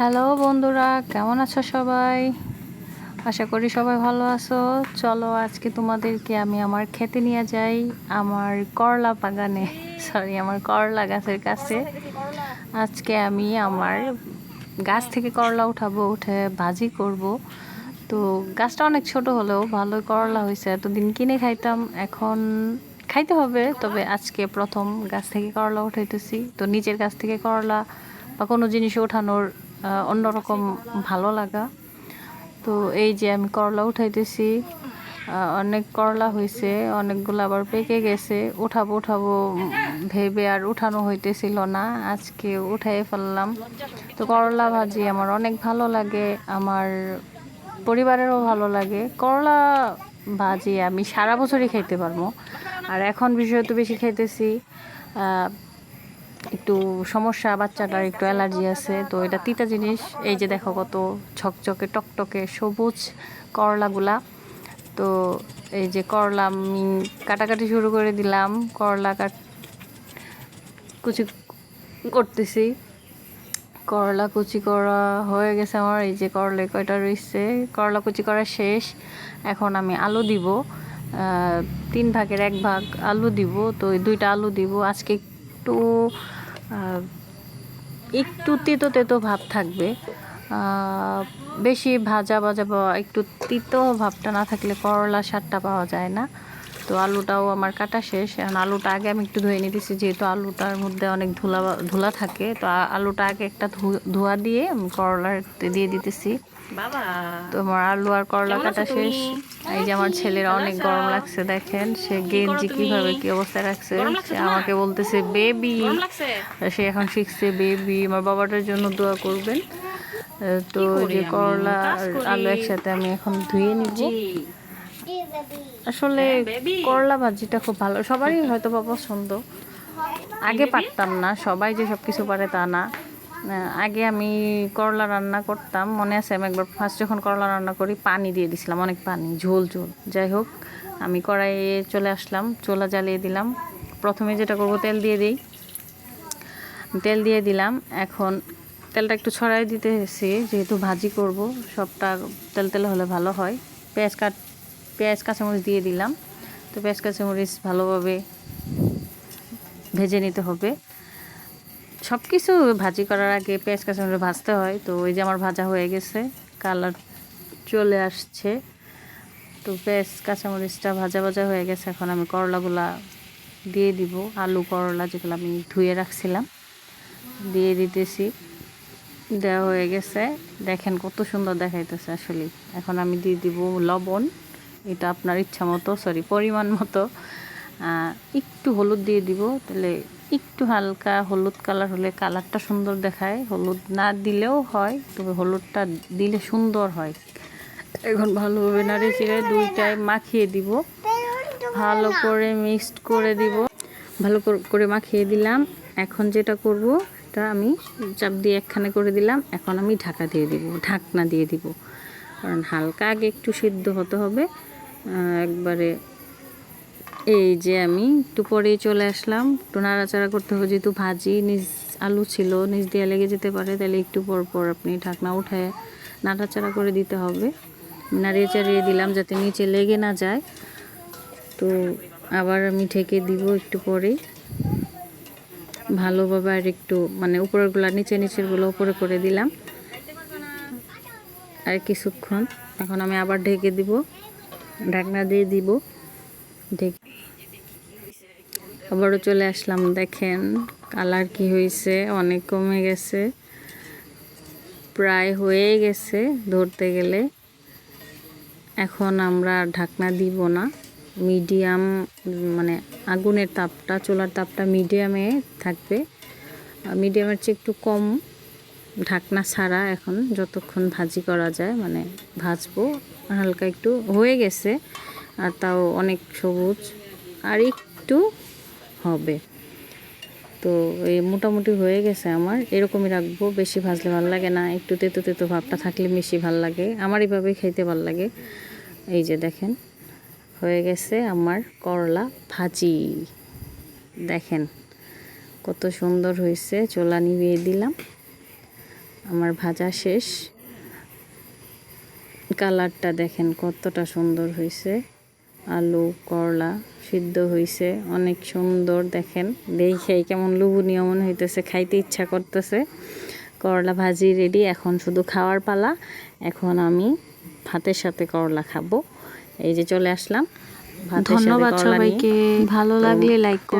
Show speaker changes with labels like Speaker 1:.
Speaker 1: Hello বন্ধুরা, কেমন আছো সবাই? আশা করি সবাই ভালো আছো। চলো আজকে তোমাদেরকে আমি আমার খেতে নিয়ে যাই, আমার করলা বাগানে। সরি আমার করলা গাছের কাছে। আজকে আমি আমার গাছ থেকে করলা উঠাবো, উঠে ভাজি করব। তো গাছটা অনেক ছোট হলেও ভালো করলা হয়েছে। এতদিন কিনে খাইতাম, এখন খাইতে হবে। তবে আজকে প্রথম গাছ থেকে করলা উঠাইতেছি। তো নিজের গাছ থেকে করলা বা কোনো জিনিস ওঠানোর অন্যরকম ভালো লাগা। তো এই যে আমি করলা উঠাইতেছি অনেক করলা হয়েছে অনেকগুলো আবার পেকে গেছে। উঠাবো উঠাবো, ভেবে আর উঠানো হইতেছিল না। আজকে উঠাই ফেললাম। তো করলা ভাজি আমার অনেক ভালো লাগে, আমার পরিবারেরও ভালো লাগে। করলা ভাজি আমি সারা বছরই খাইতে পারব। আর এখন বিষয় তো বেশি খাইতেছি একটু সমস্যা, বাচ্চাটার একটু অ্যালার্জি আছে, তো এটা তিতা জিনিস। এই যে দেখো কত ঝকঝকে, টকটকে, সবুজ করলাগুলা। তো এই যে করলা আমি কাটাকাটি শুরু করে দিলাম, করলা কাট, কুচি করতেছি। করলা কুচি করা হয়ে গেছে আমার, এই যে করলে কয়টা রয়েছে। করলা কুচি করা শেষ, এখন আমি আলু দিব। তিন ভাগের এক ভাগ আলু দিব, তো দুইটা আলু দিব। আজকে একটু একটু তেতো তেতো ভাব থাকবে। বেশি ভাজা ভাজা বা একটু তিতো ভাবটা না থাকলে করলা স্বাদটা পাওয়া যায় না। তো আলুটাও আমার কাটা শেষ। এখন আলুটা আগে আমি একটু ধুয়ে নিতেছি যেহেতু আলুটার মধ্যে অনেক ধুলা ধুলা থাকে তো আলুটা আগে একটা ধু- ধোয়া দিয়ে আমি করলার দিয়ে দিতেছি।
Speaker 2: বাবা!
Speaker 1: তো আমার আলু আর করলা কাটা শেষ? এই যে আমার ছেলের অনেক গরম লাগছে দেখেন সে গেঞ্জি? কীভাবে কি অবস্থায় রাখছে? সে আমাকে বলতেছে বেবি। সে এখন শিখছে বেবি আমার বাবাটার জন্য দোয়া করবেন। তো যে করলা। আলু একসাথে আমি এখন ধুয়ে নিব। আসলে
Speaker 2: হ্যাঁ,
Speaker 1: করলা ভাজিটা খুব ভালো সবারই হয়তো বা পছন্দ। আগে পারতাম না সবাই যে সব কিছু পারে তা না। আগে আমি করলা রান্না করতাম, মনে আছে আমি একবার ফার্স্ট যখন করলা রান্না করি, পানি দিয়ে দিছিলাম, অনেক পানি, ঝোল ঝোল। যাই হোক, আমি কড়াইয়ে চলে আসলাম, চোলা জ্বালিয়ে দিলাম। প্রথমে যেটা করব, তেল দিয়ে দিই। তেল দিয়ে দিলাম। এখন তেলটা একটু ছড়াই দিতে এসে যেহেতু ভাজি করব, সবটা তেল তেল হলে ভালো হয়। পেঁয়াজ কাট, পেঁয়াজ, কাঁচামরিচ দিয়ে দিলাম। তো পেঁয়াজ, কাঁচামরিচ ভালোভাবে ভেজে নিতে হবে। সব কিছু ভাজি করার আগে পেঁয়াজ কাঁচামরিচ ভাজতে হয়। তো ওই যে আমার ভাজা হয়ে গেছে, কালার চলে আসছে। তো পেঁয়াজ কাঁচামরিচটা ভাজা ভাজা হয়ে গেছে, এখন আমি করলাগুলা দিয়ে দিব। আলু করলা যেগুলো আমি ধুয়ে রাখছিলাম, দিয়ে দিতেছি। দেওয়া হয়ে গেছে। দেখেন কত সুন্দর দেখাইতেছে আসলে। এখন আমি দিয়ে দিব লবণ। এটা আপনার ইচ্ছা মতো সরি পরিমাণ মতো। একটু হলুদ দিয়ে দিব, তাহলে একটু হালকা হলুদ কালার হলে কালারটা সুন্দর দেখায়। হলুদ না দিলেও হয়, তবে হলুদটা দিলে সুন্দর হয়। এখন ভালোভাবে নাড়ে চিড়ে দুইটায় মাখিয়ে দিব। ভালো করে মিক্সড করে দিব। ভালো করে মাখিয়ে দিলাম। এখন যেটা করব, এটা আমি চাপ দিয়ে একখানে করে দিলাম। এখন আমি ঢাকা দিয়ে দিব, ঢাকনা দিয়ে দিব। কারণ হালকা আগে একটু সিদ্ধ হতে হবে। একবারে এই যে আমি একটু পরেই চলে আসলাম। একটু নাড়াচাড়া করতে হবে, যেহেতু ভাজি, নিজ আলু ছিল নিচ দিয়ে লেগে যেতে পারে, তাহলে একটু পর পর আপনি ঢাকনা উঠায় নাড়াচাড়া করে দিতে হবে। নাড়িয়ে চাড়িয়ে দিলাম যাতে নিচে লেগে না যায়। তো আবার আমি ঢেকে দিব একটু পরেই। ভালোভাবে আর একটু মানে উপরেরগুলো, নিচে নিচেরগুলো উপরে করে দিলাম। আর কিছুক্ষণ, এখন আমি আবার ঢেকে দিব। ঢাকনা দিয়ে দিব। আবারও চলে আসলাম, দেখেন কালার কি হয়েছে অনেক কমে গেছে, প্রায় হয়ে গেছে ধরতে গেলে। এখন আমরা ঢাকনা দিব না, মিডিয়াম মানে আগুনের তাপটা, চোলার তাপটা মিডিয়ামে থাকবে। মিডিয়ামের চেয়ে একটু কম ঢাকনা ছাড়া এখন যতক্ষণ ভাজি করা যায় মানে ভাজবো, হালকা একটু হয়ে গেছে। আর তাও অনেক সবুজ। আর একটু হবে। তো এই মোটামুটি হয়ে গেছে আমার। এরকমই রাখব। বেশি ভাজলে ভালো লাগে না। একটু তেতো তেতো ভাবটা থাকলে বেশি ভালো লাগে। আমার এইভাবেই খাইতে ভালো লাগে। এই যে দেখেন, হয়ে গেছে আমার করলা ভাজি। দেখেন, কত সুন্দর হয়েছে। চোলা নিভিয়ে দিলাম। আমার ভাজা শেষ। কালারটা দেখেন কতটা সুন্দর হয়েছে। আলু করলা সিদ্ধ হয়েছে অনেক সুন্দর দেখেন। দেখেই কেমন লোভনীয় মনে হইতেছে খাইতে ইচ্ছা করতেছে। করলা ভাজি রেডি এখন শুধু খাওয়ার পালা। এখন আমি ভাতের সাথে করলা খাব। এই যে চলে আসলাম।
Speaker 2: ধন্যবাদ সবাইকে। ভালো লাগলে লাইক